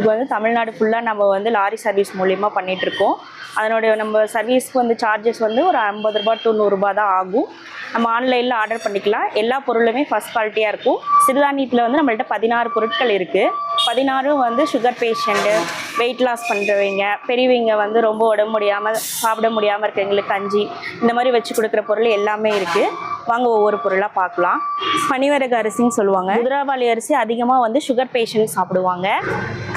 இது வந்து தமிழ்நாடு ஃபுல்லாக நம்ம வந்து லாரி சர்வீஸ் மூலியமா பண்ணிட்டு இருக்கோம் அதனுடைய நம்ம சர்வீஸ்க்கு வந்து சார்ஜஸ் வந்து ஒரு ஐம்பது ரூபா டு நூறுரூபா தான் ஆகும். நம்ம ஆன்லைனில் ஆர்டர் பண்ணிக்கலாம். எல்லா பொருளுமே ஃபஸ்ட் குவாலிட்டியாக இருக்கும். சிறுதானியத்தில் வந்து நம்மள்ட்ட பதினாறு பொருட்கள் இருக்குது பதினாறும் வந்து சுகர் பேஷண்ட்டு வெயிட் லாஸ் பண்ணுறவங்க பெரியவங்க வந்து ரொம்ப உடம்பு முடியாமல் சாப்பிட முடியாமல் இருக்கவங்களுக்கு கஞ்சி இந்த மாதிரி வச்சு கொடுக்குற பொருள் எல்லாமே இருக்குது வாங்க ஒவ்வொரு பொருளாக பார்க்கலாம். பனிவரகு அரிசின்னு சொல்லுவாங்க. குதிராவாளி அரிசி அதிகமாக வந்து சுகர் பேஷண்ட் சாப்பிடுவாங்க.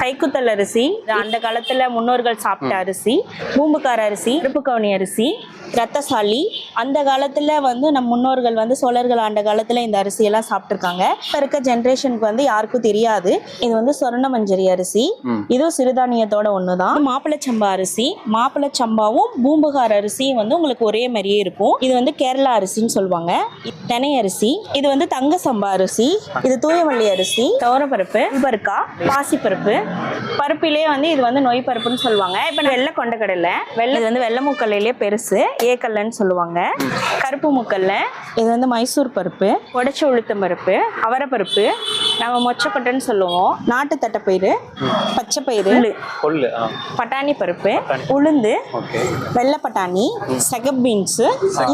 கைக்குத்தல் அரிசி அந்த காலத்தில் முன்னோர்கள் சாப்பிட்ட அரிசி பூம்புக்கார அரிசி கருப்பு கவுனி அரிசி ரத்தசாலி அந்த காலத்தில் வந்து நம் முன்னோர்கள் வந்து சோழர்கள் ஆண்ட காலத்தில் இந்த அரிசியெல்லாம் சாப்பிட்ருக்காங்க இப்போ இருக்க ஜென்ரேஷனுக்கு வந்து யாருக்கும் தெரியாது. இது வந்து சொர்ண மஞ்சரி அரிசி இதுவும் சிறுதானியத்தோட ஒன்று தான் மாப்பிளச்சம்பா அரிசி. மாப்பிளச்சம்பாவும் பூம்புகார் அரிசியும் வந்து உங்களுக்கு ஒரே மாதிரியே இருக்கும். இது வந்து கேரளா அரிசின்னு சொல்லுவாங்க. தினை அரிசி. இது வந்து தங்க சம்பா அரிசி. இது தூயமல்லி அரிசி. துவரப்பருப்பு பருக்கா பாசிப்பருப்பு. பருப்பிலே வந்து இது வந்து நொய் பருப்புன்னு சொல்லுவாங்க. இப்போ வெள்ளை கொண்டக்கடலை வெள்ளை இது வந்து வெள்ளை முக்கல்லையிலே பெருசு ஏக்கல்லன்னு சொல்லுவாங்க. கருப்பு முக்கல்ல இது வந்து மைசூர் பருப்பு உடச்ச உளுத்தம் பருப்பு அவரைப்பருப்பு நம்ம மொச்சக்கொட்டைன்னு சொல்லுவோம். நாட்டு தட்டைப்பயிறு பச்சைப்பயிறு பட்டாணி பருப்பு உளுந்து வெள்ளை பட்டாணி செகப் பீன்ஸு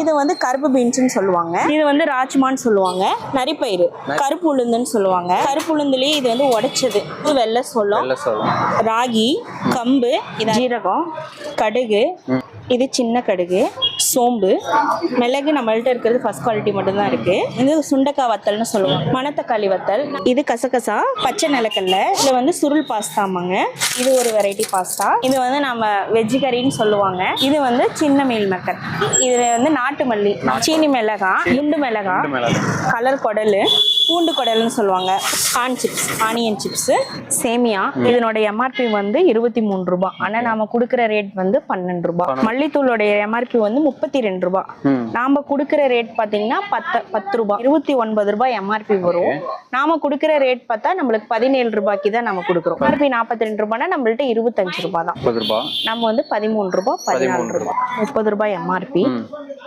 இது வந்து கருப்பு பீன்ஸ்னு சொல்லுவாங்க. இது வந்து ராஜ்மான்னு சொல்லுவாங்க. நரிப்பயிறு கருப்பு உளுந்துன்னு சொல்லுவாங்க. கருப்பு உளுந்துலேயே இது வந்து உடைச்சது. வெள்ளை சொல்லும் ராகி கம்பு இது ஜீரகம். கடுகு இது சின்ன கடுகு சோம்பு. மிளகு நம்மள்ட்ட இருக்கிறது ஃபர்ஸ்ட் குவாலிட்டி மட்டும்தான் இருக்கு. இது சுண்டக்காய் வத்தல்னு சொல்லுவோம். மணத்தக்காளி வத்தல். இது கசகசா பச்சை நிலக்கல்ல இதுல வந்து சுருள் பாஸ்தாமாங்க இது ஒரு வெரைட்டி பாஸ்தா. இது வந்து நம்ம வெஜ் கறின்னு சொல்லுவாங்க. இது வந்து சின்ன மீல் மக்கள் இதுல வந்து நாட்டு மல்லி. சீனி மிளகா குண்டு மிளகு. கலர் குடலு. பூண்டு குடல்னு சொல்லுவாங்க. கார்ன் சிப்ஸ் ஆனியன் சிப்ஸ் சேமியா. இதனோட எம்ஆர்பி வந்து இருபத்தி மூணு ரூபாய். ஆனா நாம கொடுக்குற ரேட் வந்து பன்னெண்டு ரூபாய். மல்லித்தூளோட எம்ஆர்பி வந்து முப்பத்தி ரெண்டு ரூபாய். நாம கொடுக்குற ரேட் பாத்தீங்கன்னா பத்து பத்து ரூபாய். இருபத்தி ஒன்பது ரூபாய் எம்ஆர்பி வரும். நாம கொடுக்குற ரேட் பார்த்தா நம்மளுக்கு பதினேழு ரூபாய்க்கு தான் நம்ம கொடுக்குறோம். எம்ஆர்பி நாற்பத்தி ரெண்டு ரூபாய்னா நம்மள்ட்ட இருபத்தஞ்சு ரூபாய் தான். நம்ம வந்து பதிமூணு ரூபாய் பதினாலு ரூபாய். முப்பது ரூபாய் எம்ஆர்பி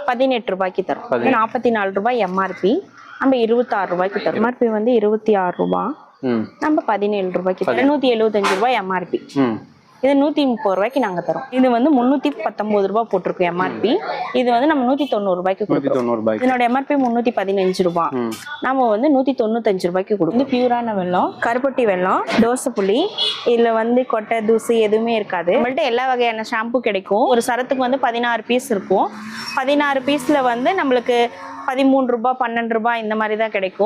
பதினெட்டு ரூபாய்க்கு தரும். நாற்பத்தி நாலு ரூபாய் எம்ஆர்பி நம்ம இருபத்தாறு ரூபாய்க்கு தரும் எம்ஆர்பி வந்து இருபத்தி ஆறு ரூபாய் ம். நம்ம பதினேழு ரூபாய்க்கு தரும் நூற்றி எழுபத்தஞ்சு ரூபாய் எம்ஆர்பி ம். இது நூற்றி முப்பது ரூபாய்க்கு நாங்கள் தரோம். இது வந்து முந்நூற்றி பத்தொம்போது ரூபாய் போட்டிருக்கோம் எம்ஆர்பி இது வந்து நம்ம நூற்றி தொண்ணூறு ரூபாய்க்கு கொடுக்குறோம். இதனோட எம்ஆர்பி முந்நூற்றி பதினஞ்சு ரூபாய் ம். நம்ம வந்து நூற்றி தொண்ணூத்தஞ்சு ரூபாய்க்கு கொடுக்கும் இது பியூரான வெல்லம் கருப்பட்டி வெல்லம் தோசை புளி. இதில் வந்து கொட்டை தூசு எதுவுமே இருக்காது. நம்மள்ட்ட எல்லா வகையான ஷாம்பு கிடைக்கும். ஒரு சரத்துக்கு வந்து பதினாறு பீஸ் இருக்கும். பதினாறு பீஸில் வந்து நம்மளுக்கு பதிமூணு ரூபாய் பன்னெண்டு ரூபாய் இந்த மாதிரி தான் கிடைக்கும்.